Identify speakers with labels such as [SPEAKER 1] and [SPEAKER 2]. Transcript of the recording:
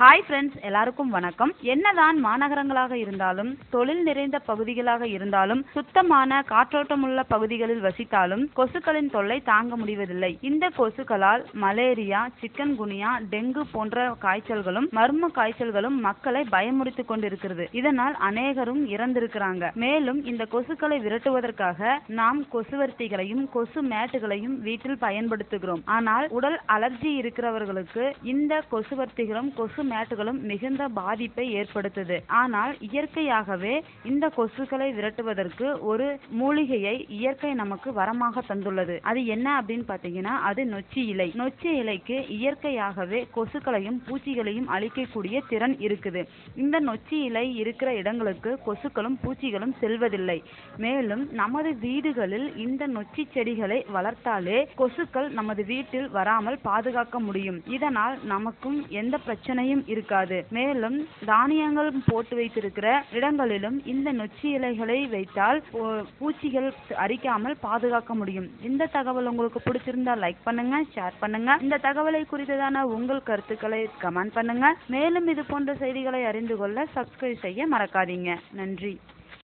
[SPEAKER 1] Hi friends எல்லாருக்கும் வணக்கம். என்னதான் மாநகரங்களாக இருந்தாலும் தொழில் நிறைந்த பகுதிகளாக இருந்தாலும் சுத்தமான காற்றோட்டமுள்ள பகுதிகளில் வசித்தாலும் கொசுக்களின் தொல்லை தாங்க முடிவதில்லை. இந்த கொசுக்களால் மலேரியா சிக்கன் குனியா டெங்கு போன்ற காய்ச்சல்களும் மர்ம காய்ச்சல்களும் மக்களை பயமுறுத்திக் கொண்டிருக்கிறது. இதனால் அநேகரும் இறந்திருக்கிறாங்க. மேலும் இந்த கொசுக்களை விரட்டுவதற்காக நாம் கொசுவர்த்திகளையும் கொசு மேட்டுகளையும் வீட்டில் பயன்படுத்துகிறோம். ஆனால் உடல் அலர்ஜி இருக்கிறவர்களுக்கு இந்த கொசுவர்த்திகளும் கொசு மேட்டுகளும் மிகுந்த பாதிப்பை ஏற்படுத்துது. ஆனால் இயற்கையாகவே இந்த கொசுக்களை விரட்டுவதற்கு ஒரு மூலிகையை இயற்கை நமக்கு வரமாக தந்துள்ளது. அது என்ன அப்படின்னு பாத்தீங்கன்னா அது நொச்சி இலை. நொச்சி இலைக்கு இயற்கையாகவே கொசுக்களையும் பூச்சிகளையும் அழிக்கக்கூடிய திறன் இருக்குது. இந்த நொச்சி இலை இருக்கிற இடங்களுக்கு கொசுக்களும் பூச்சிகளும் செல்வதில்லை. மேலும் நமது வீடுகளில் இந்த நொச்சி செடிகளை வளர்த்தாலே கொசுக்கள் நமது வீட்டில் வராமல் பாதுகாக்க முடியும். இதனால் நமக்கும் எந்த பிரச்சனையும் இருக்காது. மேலும் தானியங்கள் போட்டு வைத்திருக்கிற இடங்களிலும் இந்த நொச்சி இலைகளை வைத்தால் பூச்சிகள் அரிக்காமல் பாதுகாக்க முடியும். இந்த தகவல் உங்களுக்கு பிடிச்சிருந்தா லைக் பண்ணுங்க ஷேர் பண்ணுங்க. இந்த தகவலை குறித்ததான உங்கள் கருத்துக்களை கமெண்ட் பண்ணுங்க. மேலும் இது போன்ற செய்திகளை அறிந்து கொள்ள சப்ஸ்கிரைப் செய்ய மறக்காதீங்க. நன்றி.